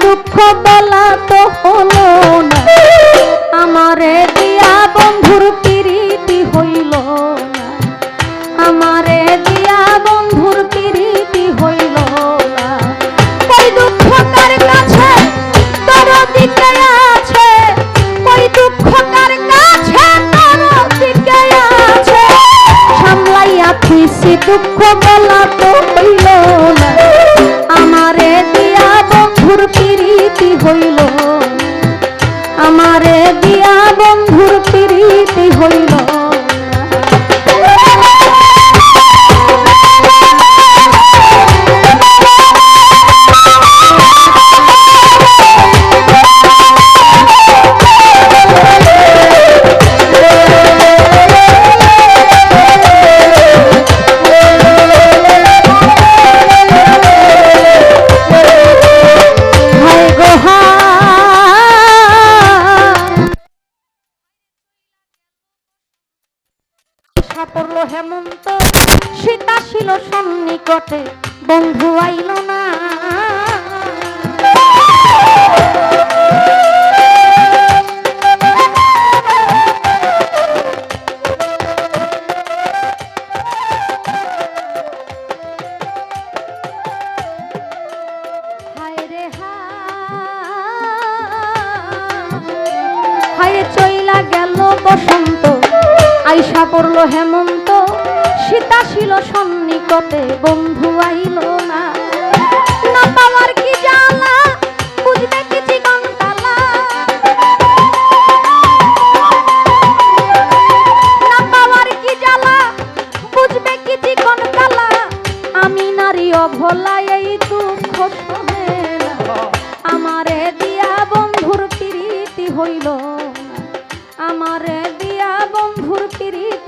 দুঃখ বলা তো হলো না। আমারে দিয়া বন্ধুর প্রীতি হইল না। আমারে দিয়া বন্ধুর প্রীতি হইল না। দিকে আছে। কই দুঃখ কার আছে। সামলাইয়া থুইছি দুঃখ বলা তো হইল না। আমারে দিয়া আমারে দিয়া আশা পড়ল হেমন্ত। সীতা ছিল সন্নিকটে বন্ধু আইল না। চইলা গেল বসন্ত পড়ল হেমন্ত। সীতা ছিল সন্নিকটে, বন্ধু আইল না। কি বুঝবে কি বুঝবে কি আমি আমারে দিয়া বন্ধুর প্রীতি হইল। আমারে দিয়া বন্ধুর প্রীতি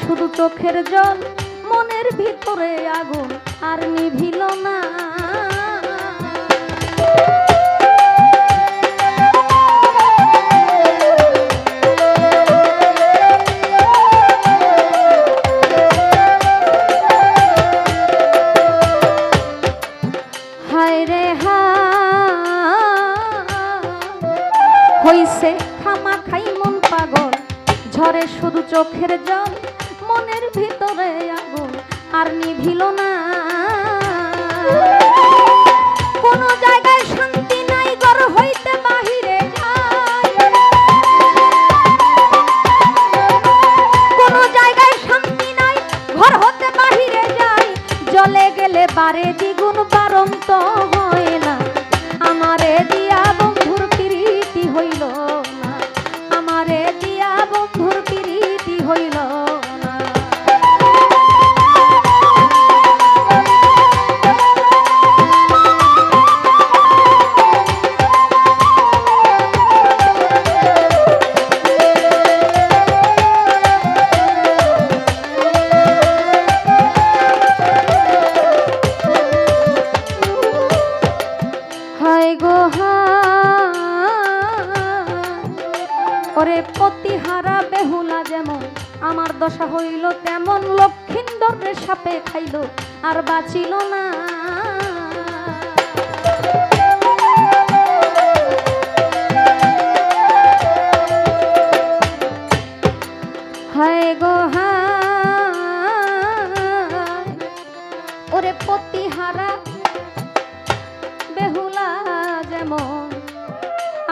শুধু চোখের জল মনের ভিতরে আগুন আর নিভিল না। আর নিভিল না। কোনো জায়গায় শান্তি নাই, ঘর হইতে বাহিরে কোনো জায়গায় শান্তি নাই, ঘর হতে বাহিরে যাই। জলে গেলে বারে দ্বিগুণ বারন্ত ওরে পতিহারা বেহুলা যেমন। আমার দশা হইল তেমন লক্ষিন্দরে সাপে খাইল আর বাঁচিল না।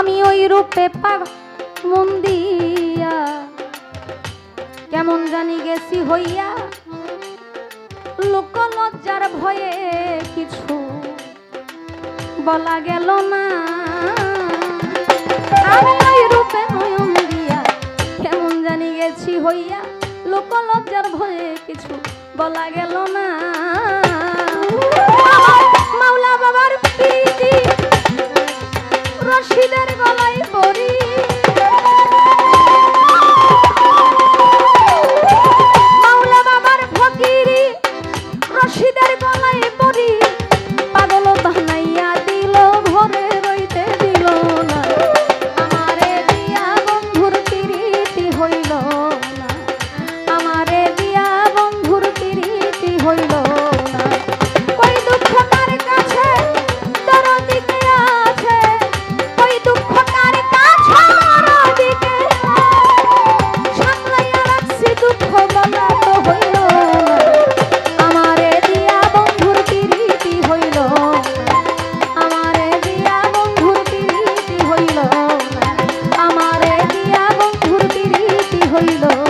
আমি ওই রূপে পাগ মন্দিয়া কেমন জানি গেছি হইয়া, লোক লজ্জার ভয়ে কিছু বলা গেল না। আমি ওই রূপে নয়ন দিয়া, কেমন জানি গেছি হইয়া, লোক লজ্জার ভয়ে কিছু বলা গেল না। মাওলা বাবার প্রীতি, রশিদের বন্ধ